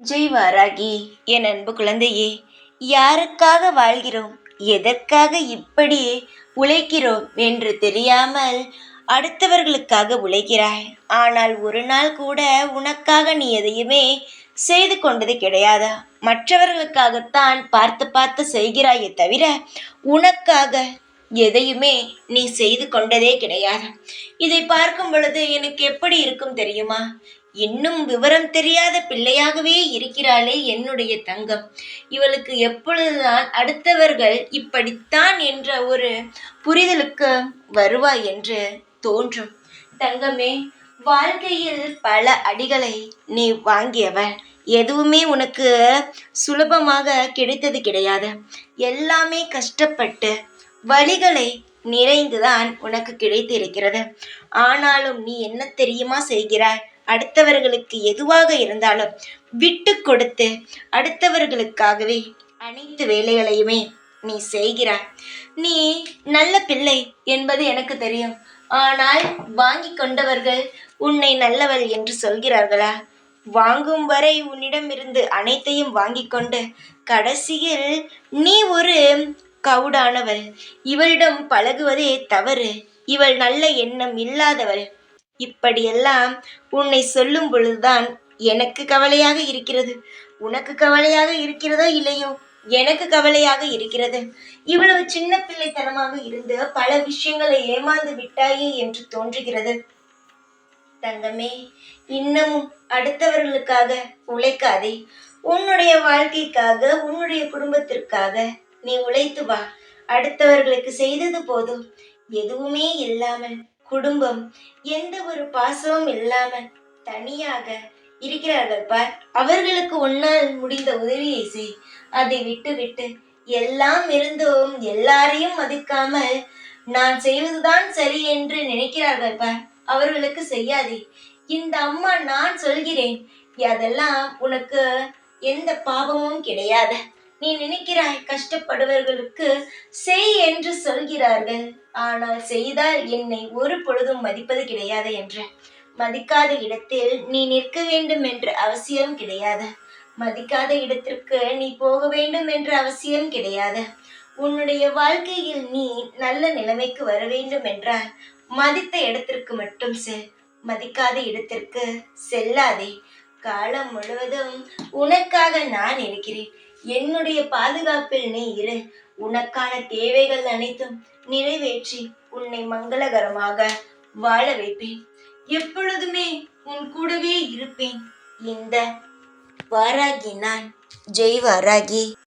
ஜெய் வாராகி என் அன்பு குழந்தையே யாருக்காக வாழ்கிறோம்? எதற்காக இப்படி உழைக்கிறோம் என்று தெரியாமல் அடுத்தவர்களுக்காக உழைக்கிறாய். ஆனால் ஒரு நாள் கூட உனக்காக நீ எதையுமே செய்து கொண்டது கிடையாதா? மற்றவர்களுக்காகத்தான் பார்த்து பார்த்து செய்கிறாயே தவிர உனக்காக எதையுமே நீ செய்து கொண்டதே கிடையாது. இதை பார்க்கும் பொழுது எனக்கு எப்படி இருக்கும் தெரியுமா? இன்னும் விவரம் தெரியாத பிள்ளையாகவே இருக்கிறாளே என்னுடைய தங்கம். இவளுக்கு எப்பொழுதுதான் அடுத்தவர்கள் இப்படித்தான் என்ற ஒரு புரிதலுக்கு வருவாய் என்று தோன்றும். தங்கமே வாழ்க்கையில் பல அடிகளை நீ வாங்கியவள். எதுவுமே உனக்கு சுலபமாக கிடைத்தது கிடையாது. எல்லாமே கஷ்டப்பட்டு வழிகளை நிறைந்துதான் உனக்கு கிடைத்திருக்கிறது. ஆனாலும் நீ என்ன தெரியுமா செய்கிறாய்? அடுத்தவர்களுக்கு எதுவாக இருந்தாலும் விட்டு கொடுத்து அடுத்தவர்களுக்காகவே அனைத்து வேலைகளையுமே நீ செய்கிறாய். நீ நல்ல பிள்ளை என்பது எனக்கு தெரியும். ஆனால் வாங்கி கொண்டவர்கள் உன்னை நல்லவள் என்று சொல்கிறார்களா? வாங்கும் வரை உன்னிடமிருந்து அனைத்தையும் வாங்கி கொண்டு கடைசியில் நீ ஒரு கவுடானவள். இவளிடம் பழகுவதே தவறு. இவள் நல்ல எண்ணம் இல்லாதவள். இப்படியெல்லாம் உன்னை சொல்லும் பொழுதுதான் எனக்கு கவலையாக இருக்கிறது. உனக்கு கவலையாக இருக்கிறதோ இல்லையோ? எனக்கு கவலையாக இருக்கிறது. இவ்வளவு சின்ன பிள்ளைத்தனமாக இருந்து பல விஷயங்களை ஏமாந்து விட்டாயே என்று தோன்றுகிறது. தங்கமே இன்னமும் அடுத்தவர்களுக்காக உழைக்காதே. உன்னுடைய வாழ்க்கைக்காக உன்னுடைய குடும்பத்திற்காக நீ உழைத்து வா. அடுத்தவர்களுக்கு செய்தது போதும். எதுவுமே இல்லாமல் குடும்பம் எந்த ஒரு பாசமும் இல்லாமல் தனியாக இருக்கிறார்கள் பார். அவர்களுக்கு உன்னால் முடிந்த உதவியை செய். அதை விட்டு விட்டு எல்லாம் இருந்தும் எல்லாரையும் மதிக்காமல் நான் செய்வதுதான் சரி என்று நினைக்கிறார்கள் பார். அவர்களுக்கு செய்யாதே. இந்த அம்மா நான் சொல்கிறேன். அதெல்லாம் உனக்கு எந்த பாவமும் கிடையாது. நீ நினைக்கிறாய் கஷ்டப்படுவர்களுக்கு செய் என்று சொல்கிறார்கள். ஆனால் செய்தால் என்னை ஒரு பொழுதும் மதிப்பது கிடையாது என்று. மதிக்காத இடத்தில் நீ நிற்க வேண்டும் என்ற அவசியம் கிடையாது. மதிக்காத இடத்திற்கு நீ போக வேண்டும் என்ற அவசியம் கிடையாது. உன்னுடைய வாழ்க்கையில் நீ நல்ல நிலைமைக்கு வர வேண்டும் என்றால் மதித்த இடத்திற்கு மட்டும் செல் மதிக்காத இடத்திற்கு செல்லாதே. காலம் முழுவதும் உனக்காக நான் இருக்கிறேன். என்னுடைய பாதுகாப்பில் நீ இரு. உனக்கான தேவைகள் அனைத்தும் நிறைவேற்றி உன்னை மங்களகரமாக வாழ வைப்பேன். எப்பொழுதுமே உன் கூடவே இருப்பேன். இந்த வாராகி நான். ஜெய் வாராகி.